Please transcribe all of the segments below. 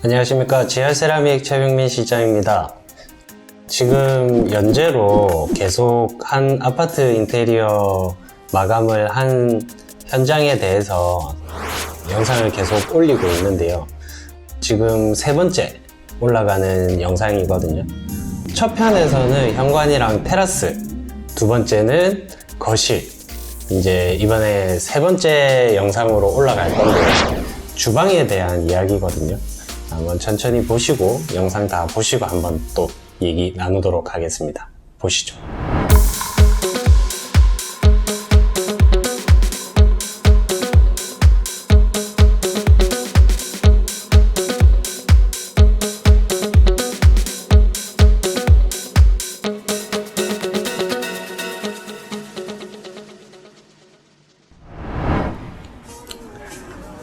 안녕하십니까 지하 세라믹 최병민 실장입니다. 지금 연재로 계속 한 아파트 인테리어 마감을 한 현장에 대해서 영상을 계속 올리고 있는데요. 지금 세 번째 올라가는 영상이거든요. 첫 편에서는 현관이랑 테라스, 두 번째는 거실, 이제 이번에 세 번째 영상으로 올라갈 건데요. 주방에 대한 이야기거든요. 한번 천천히 보시고 영상 다 보시고 한번 또 얘기 나누도록 하겠습니다. 보시죠.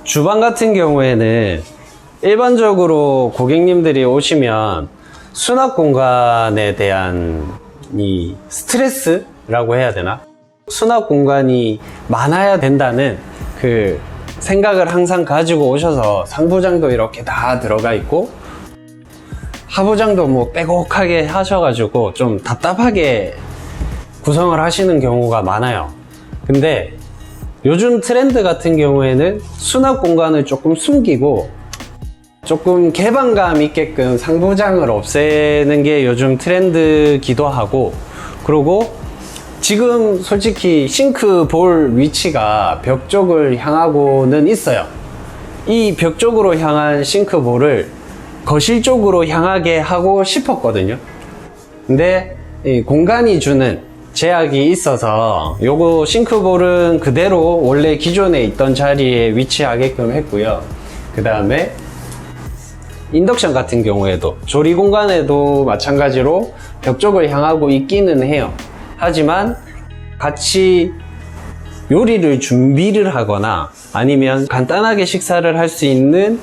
주방 같은 경우에는 일반적으로 고객님들이 오시면 수납 공간에 대한 이 스트레스라고 해야 되나? 수납 공간이 많아야 된다는 그 생각을 항상 가지고 오셔서 상부장도 이렇게 다 들어가 있고 하부장도 뭐 빼곡하게 하셔가지고 좀 답답하게 구성을 하시는 경우가 많아요. 근데 요즘 트렌드 같은 경우에는 수납 공간을 조금 숨기고 조금 개방감 있게끔 상부장을 없애는 게 요즘 트렌드기도 하고 그리고 지금 솔직히 싱크 볼 위치가 벽 쪽을 향하고는 있어요. 이 벽 쪽으로 향한 싱크 볼을 거실 쪽으로 향하게 하고 싶었거든요. 근데 이 공간이 주는 제약이 있어서 요거 싱크볼은 그대로 원래 기존에 있던 자리에 위치하게끔 했고요. 그 다음에 인덕션 같은 경우에도 조리 공간에도 마찬가지로 벽 쪽을 향하고 있기는 해요. 하지만 같이 요리를 준비를 하거나 아니면 간단하게 식사를 할 수 있는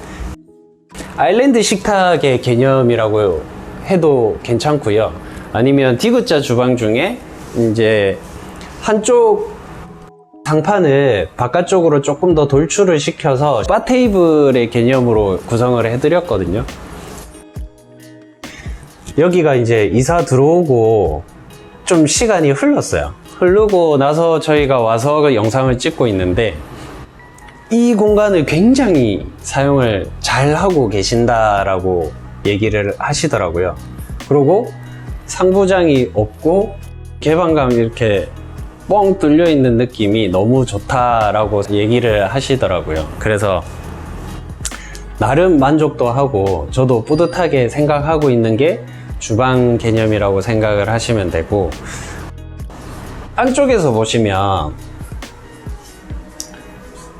아일랜드 식탁의 개념이라고 해도 괜찮고요. 아니면 디귿자 주방 중에 이제 한쪽 상판을 바깥쪽으로 조금 더 돌출을 시켜서 바 테이블의 개념으로 구성을 해드렸거든요. 여기가 이제 이사 들어오고 좀 시간이 흘렀어요. 흐르고 나서 저희가 와서 그 영상을 찍고 있는데 이 공간을 굉장히 사용을 잘 하고 계신다라고 얘기를 하시더라고요. 그리고 상부장이 없고 개방감 이렇게 뻥 뚫려 있는 느낌이 너무 좋다라고 얘기를 하시더라고요. 그래서 나름 만족도 하고 저도 뿌듯하게 생각하고 있는 게 주방 개념이라고 생각을 하시면 되고 안쪽에서 보시면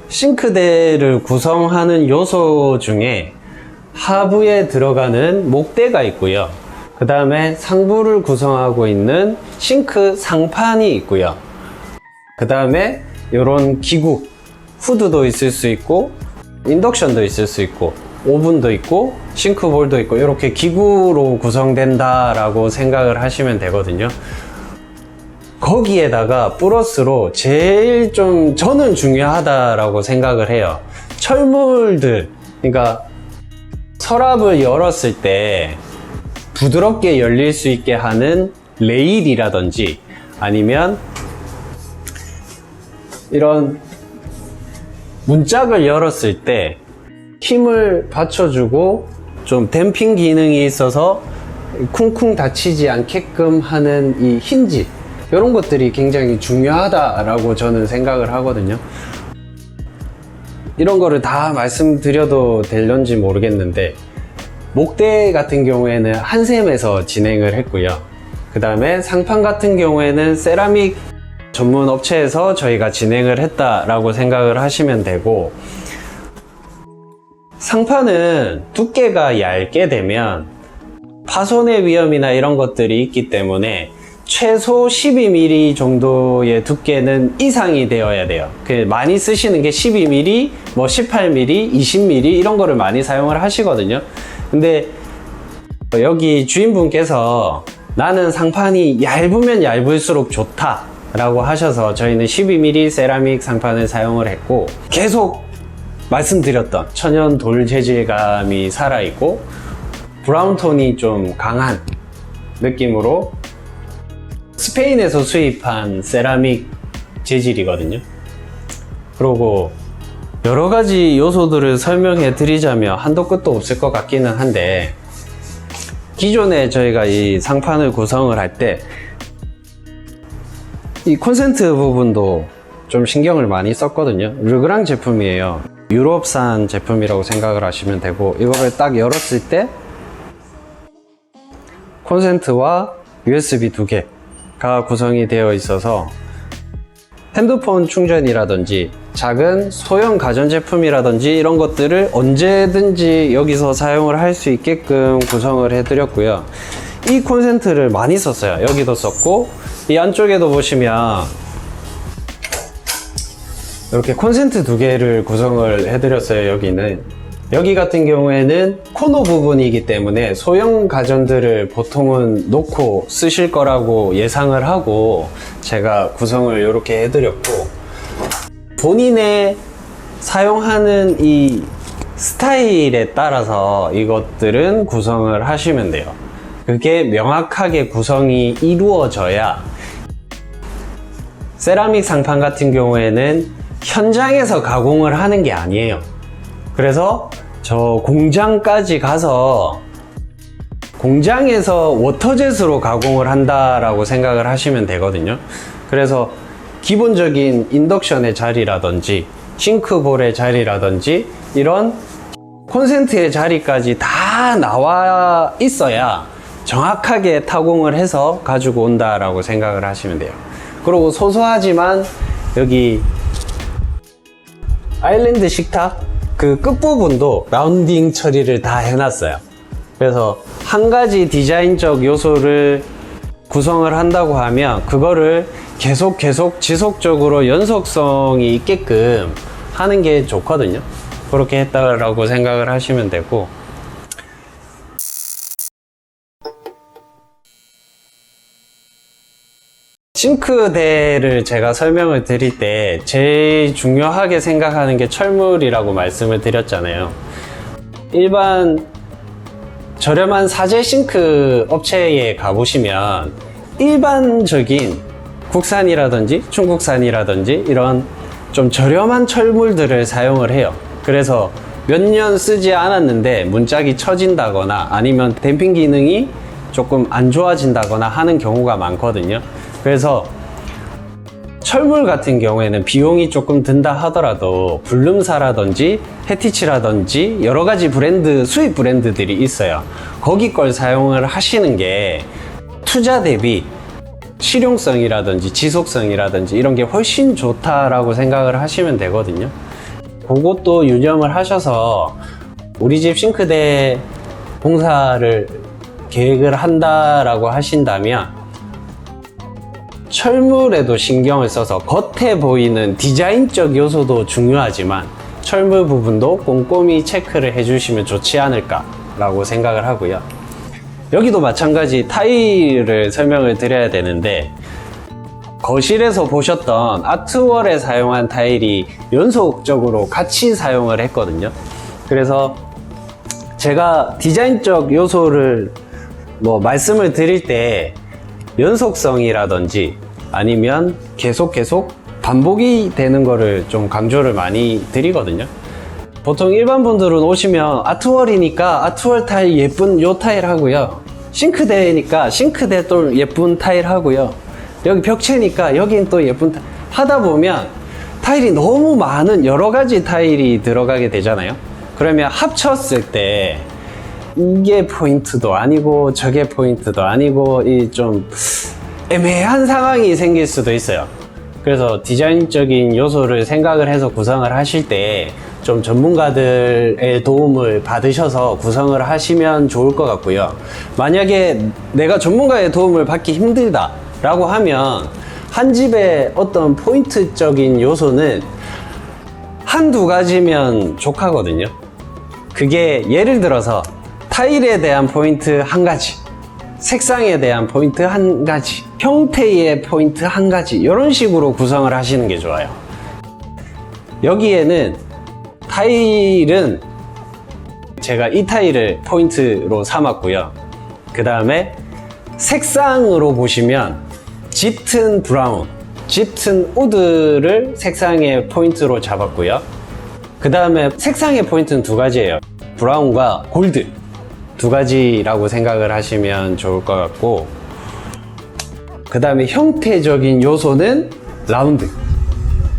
싱크대를 구성하는 요소 중에 하부에 들어가는 목대가 있고요. 그 다음에 상부를 구성하고 있는 싱크 상판이 있고요. 그 다음에 이런 기구, 후드도 있을 수 있고, 인덕션도 있을 수 있고, 오븐도 있고, 싱크볼도 있고, 이렇게 기구로 구성된다라고 생각을 하시면 되거든요. 거기에다가 플러스로 제일 좀 저는 중요하다라고 생각을 해요. 철물들, 그러니까 서랍을 열었을 때 부드럽게 열릴 수 있게 하는 레일이라든지 아니면 이런 문짝을 열었을 때 힘을 받쳐주고 좀 댐핑 기능이 있어서 쿵쿵 닫히지 않게끔 하는 이 힌지 이런 것들이 굉장히 중요하다라고 저는 생각을 하거든요. 이런 거를 다 말씀드려도 될런지 모르겠는데 목대 같은 경우에는 한샘에서 진행을 했고요. 그 다음에 상판 같은 경우에는 세라믹 전문 업체에서 저희가 진행을 했다라고 생각을 하시면 되고 상판은 두께가 얇게 되면 파손의 위험이나 이런 것들이 있기 때문에 최소 12mm 정도의 두께는 이상이 되어야 돼요. 그 많이 쓰시는 게 12mm, 뭐 18mm, 20mm 이런 거를 많이 사용을 하시거든요. 근데 여기 주인분께서 나는 상판이 얇으면 얇을수록 좋다 라고 하셔서 저희는 12mm 세라믹 상판을 사용을 했고 계속 말씀드렸던 천연 돌 재질감이 살아있고 브라운 톤이 좀 강한 느낌으로 스페인에서 수입한 세라믹 재질이거든요. 그리고 여러 가지 요소들을 설명해 드리자면 한도 끝도 없을 것 같기는 한데 기존에 저희가 이 상판을 구성을 할 때 이 콘센트 부분도 좀 신경을 많이 썼거든요. 르그랑 제품이에요. 유럽산 제품이라고 생각을 하시면 되고 이거를 딱 열었을 때 콘센트와 USB 두 개가 구성이 되어 있어서 핸드폰 충전이라든지 작은 소형 가전제품이라든지 이런 것들을 언제든지 여기서 사용을 할 수 있게끔 구성을 해드렸고요. 이 콘센트를 많이 썼어요. 여기도 썼고 이 안쪽에도 보시면 이렇게 콘센트 두 개를 구성을 해드렸어요. 여기는 여기 같은 경우에는 코너 부분이기 때문에 소형 가전들을 보통은 놓고 쓰실 거라고 예상을 하고 제가 구성을 이렇게 해드렸고 본인의 사용하는 이 스타일에 따라서 이것들은 구성을 하시면 돼요. 그게 명확하게 구성이 이루어져야 세라믹 상판 같은 경우에는 현장에서 가공을 하는 게 아니에요. 그래서 저 공장까지 가서 공장에서 워터젯으로 가공을 한다라고 생각을 하시면 되거든요. 그래서 기본적인 인덕션의 자리라든지 싱크볼의 자리라든지 이런 콘센트의 자리까지 다 나와 있어야 정확하게 타공을 해서 가지고 온다라고 생각을 하시면 돼요. 그리고 소소하지만 여기 아일랜드 식탁 그 끝부분도 라운딩 처리를 다 해놨어요. 그래서 한 가지 디자인적 요소를 구성을 한다고 하면 그거를 계속 계속 지속적으로 연속성이 있게끔 하는 게 좋거든요. 그렇게 했다라고 생각을 하시면 되고 싱크대를 제가 설명을 드릴 때 제일 중요하게 생각하는 게 철물이라고 말씀을 드렸잖아요. 일반 저렴한 사제 싱크 업체에 가보시면 일반적인 국산이라든지 중국산이라든지 이런 좀 저렴한 철물들을 사용을 해요. 그래서 몇 년 쓰지 않았는데 문짝이 처진다거나 아니면 댐핑 기능이 조금 안 좋아진다거나 하는 경우가 많거든요. 그래서 철물 같은 경우에는 비용이 조금 든다 하더라도 블룸사라든지 헤티치라든지 여러 가지 브랜드 수입 브랜드들이 있어요. 거기 걸 사용을 하시는 게 투자 대비 실용성이라든지 지속성이라든지 이런 게 훨씬 좋다라고 생각을 하시면 되거든요. 그것도 유념을 하셔서 우리 집 싱크대 공사를 계획을 한다라고 하신다면 철물에도 신경을 써서 겉에 보이는 디자인적 요소도 중요하지만 철물 부분도 꼼꼼히 체크를 해주시면 좋지 않을까라고 생각을 하고요. 여기도 마찬가지 타일을 설명을 드려야 되는데 거실에서 보셨던 아트월에 사용한 타일이 연속적으로 같이 사용을 했거든요. 그래서 제가 디자인적 요소를 뭐 말씀을 드릴 때 연속성이라든지 아니면 계속 계속 반복이 되는 거를 좀 강조를 많이 드리거든요. 보통 일반 분들은 오시면 아트월이니까 아트월 타일 예쁜 요 타일 하고요. 싱크대니까 싱크대 또 예쁜 타일 하고요. 여기 벽체니까 여긴 또 예쁜 타일 하다 보면 타일이 너무 많은 여러 가지 타일이 들어가게 되잖아요. 그러면 합쳤을 때 이게 포인트도 아니고 저게 포인트도 아니고 이 좀 애매한 상황이 생길 수도 있어요. 그래서 디자인적인 요소를 생각을 해서 구성을 하실 때 좀 전문가들의 도움을 받으셔서 구성을 하시면 좋을 것 같고요. 만약에 내가 전문가의 도움을 받기 힘들다 라고 하면 한 집에 어떤 포인트적인 요소는 한두 가지면 족하거든요. 그게 예를 들어서 타일에 대한 포인트 한 가지, 색상에 대한 포인트 한 가지, 형태의 포인트 한 가지, 이런 식으로 구성을 하시는 게 좋아요. 여기에는 타일은 제가 이 타일을 포인트로 삼았고요. 그 다음에 색상으로 보시면 짙은 브라운, 짙은 우드를 색상의 포인트로 잡았고요. 그 다음에 색상의 포인트는 두 가지예요. 브라운과 골드 두 가지라고 생각을 하시면 좋을 것 같고 그 다음에 형태적인 요소는 라운드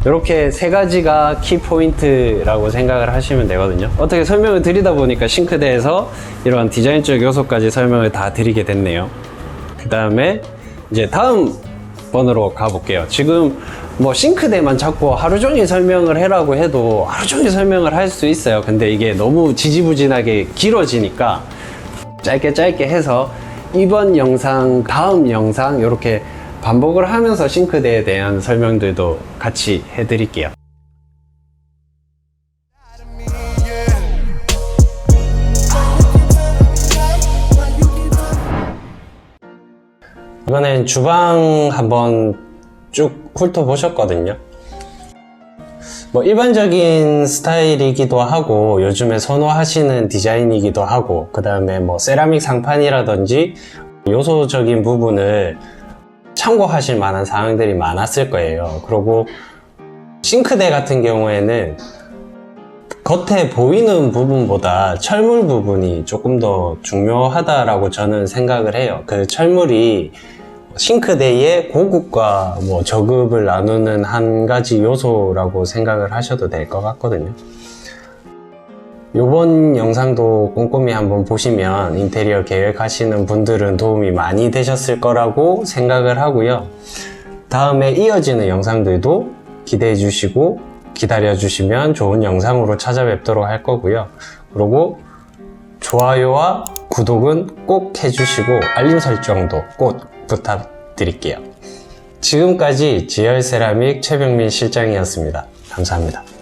이렇게 세 가지가 키 포인트라고 생각을 하시면 되거든요. 어떻게 설명을 드리다 보니까 싱크대에서 이런 디자인적 요소까지 설명을 다 드리게 됐네요. 그 다음에 이제 다음 번으로 가볼게요. 지금 뭐 싱크대만 잡고 하루 종일 설명을 해라고 해도 하루 종일 설명을 할 수 있어요. 근데 이게 너무 지지부진하게 길어지니까 짧게 짧게 해서 이번 영상, 다음 영상 이렇게 반복을 하면서 싱크대에 대한 설명들도 같이 해드릴게요. 이번엔 주방 한번 쭉 훑어보셨거든요. 뭐 일반적인 스타일이기도 하고 요즘에 선호하시는 디자인이기도 하고 그 다음에 뭐 세라믹 상판이라든지 요소적인 부분을 참고하실 만한 사항들이 많았을 거예요. 그리고 싱크대 같은 경우에는 겉에 보이는 부분보다 철물 부분이 조금 더 중요하다라고 저는 생각을 해요. 그 철물이 싱크대의 고급과 뭐 저급을 나누는 한 가지 요소라고 생각을 하셔도 될 것 같거든요. 이번 영상도 꼼꼼히 한번 보시면 인테리어 계획하시는 분들은 도움이 많이 되셨을 거라고 생각을 하고요. 다음에 이어지는 영상들도 기대해 주시고 기다려 주시면 좋은 영상으로 찾아뵙도록 할 거고요. 그리고 좋아요와 구독은 꼭 해주시고 알림 설정도 꼭 부탁드릴게요. 지금까지 지열 세라믹 최병민 실장이었습니다. 감사합니다.